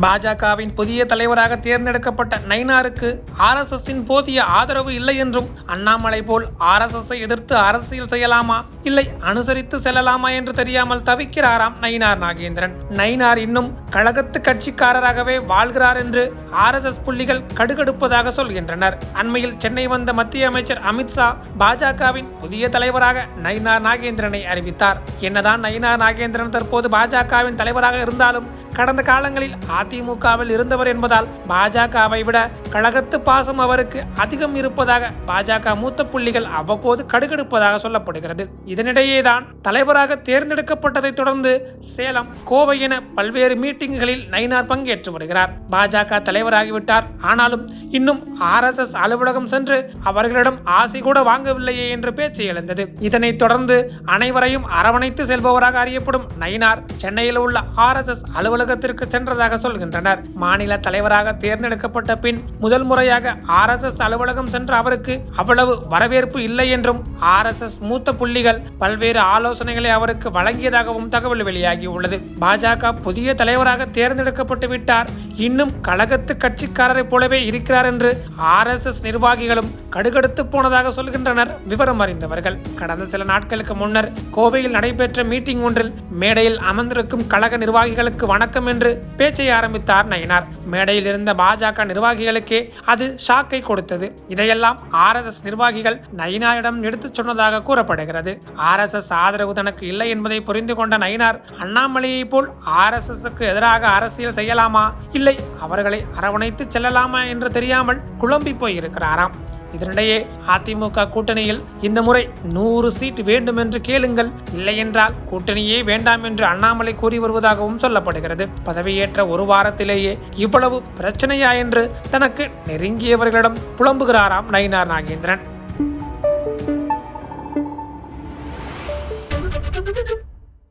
பாஜகவின் புதிய தலைவராக தேர்ந்தெடுக்கப்பட்ட நைனாருக்கு ஆர்எஸ்எஸ்ஸின் போதிய ஆதரவு இல்லை என்றும் அண்ணாமலை போல் ஆர்எஸ்எஸ்ஸை எதிர்த்து அரசியல் செய்யலாமா? இல்லை அனுசரித்து செல்லலாமா என்று தெரியாமல் தவிக்கிறாராம் நயினார் நாகேந்திரன். நயினார் இன்னும் கழகத்து கட்சிக்காரராகவே வாழ்கிறார் என்று ஆர்எஸ்எஸ் புள்ளிகள் கடுகடுப்பதாக சொல்கின்றனர். அண்மையில் சென்னை வந்த மத்திய அமைச்சர் அமித்ஷா பாஜகவின் புதிய தலைவராக நயினார் நாகேந்திரனை அறிவித்தார். என்னதான் நயினார் நாகேந்திரன் தற்போது பாஜகவின் தலைவராக இருந்தாலும் கடந்த காலங்களில் அதிமுகவில் இருந்தவர் என்பதால் பாஜகவை விட கழகத்து பாசம் அவருக்கு அதிகம் இருப்பதாக பாஜக மூத்த புள்ளிகள் அவ்வப்போது கடுகெடுப்பதாக சொல்லப்படுகிறது. இதனிடையேதான் தலைவராக தேர்ந்தெடுக்கப்பட்டதைத் தொடர்ந்து சேலம் கோவை என பல்வேறு மீட்டிங்குகளில் நயினார் பங்கேற்று வருகிறார். பாஜக தலைவராகிவிட்டார். ஆனாலும் இன்னும் ஆர் எஸ் எஸ் அலுவலகம் சென்று அவர்களிடம் ஆசை கூட வாங்கவில்லையே என்று பேச்சு எழுந்தது. இதனைத் தொடர்ந்து அனைவரையும் அரவணைத்து செல்பவராக அறியப்படும் நயினார் சென்னையில் உள்ள ஆர்எஸ்எஸ் அலுவலகத்திற்கு சென்றதாக சொல்கின்றனர். மாநில தலைவராக தேர்ந்தெடுக்கப்பட்ட பின் முதல் முறையாக ஆர்எஸ்எஸ் அலுவலகம் சென்ற அவருக்கு அவ்வளவு வரவேற்பு இல்லை என்றும் ஆர்எஸ்எஸ் மூத்த புள்ளிகள் பல்வேறு ஆலோசனைகளை அவருக்கு வழங்கியதாகவும் தகவல் வெளியாகியுள்ளது. பாஜக புதிய தலைவராக தேர்ந்தெடுக்கப்பட்டு விட்டார். இன்னும் கழகத்து கட்சிக்காரரைப் போலவே இருக்கிறார் என்று ஆர்எஸ்எஸ் நிர்வாகிகளும் கடுகடுத்து போனதாக சொல்கின்றனர். விவரம் அறிந்தவர்கள் கடந்த சில நாட்களுக்கு முன்னர் கோவையில் நடைபெற்ற மீட்டிங் ஒன்றில் மேடையில் அமர்ந்திருக்கும் கழக நிர்வாகிகளுக்கு வணக்கம் என்று பேச்சை ஆரம்பித்தார் நயினார். மேடையில் இருந்த பாஜக நிர்வாகிகளுக்கே அது ஷாக்கை கொடுத்தது. இதையெல்லாம் ஆர்எஸ்எஸ் நிர்வாகிகள் நயினாரிடம் எடுத்துச் சொன்னதாக கூறப்படுகிறது. ஆர்எஸ்எஸ் ஆதரவு தனக்கு இல்லை என்பதை புரிந்து கொண்ட நயினார் அண்ணாமலையை போல் ஆர்எஸ்எஸ்க்கு எதிராக அரசியல் செய்யலாமா? இல்லை அவர்களை அரவணைத்து செல்லலாமா என்று தெரியாமல் குழம்பி போயிருக்கிறாராம். இதனிடையே அதிமுக கூட்டணியில் இந்த முறை நூறு சீட் வேண்டும் என்று கேளுங்கள். இல்லையென்றால் கூட்டணியே வேண்டாம் என்று அண்ணாமலை கூறி வருவதாகவும் சொல்லப்படுகிறது. பதவியேற்ற ஒரு வாரத்திலேயே இவ்வளவு பிரச்சனையா என்று தனக்கு நெருங்கியவர்களிடம் புலம்புகிறாராம் நயினார் நாகேந்திரன்.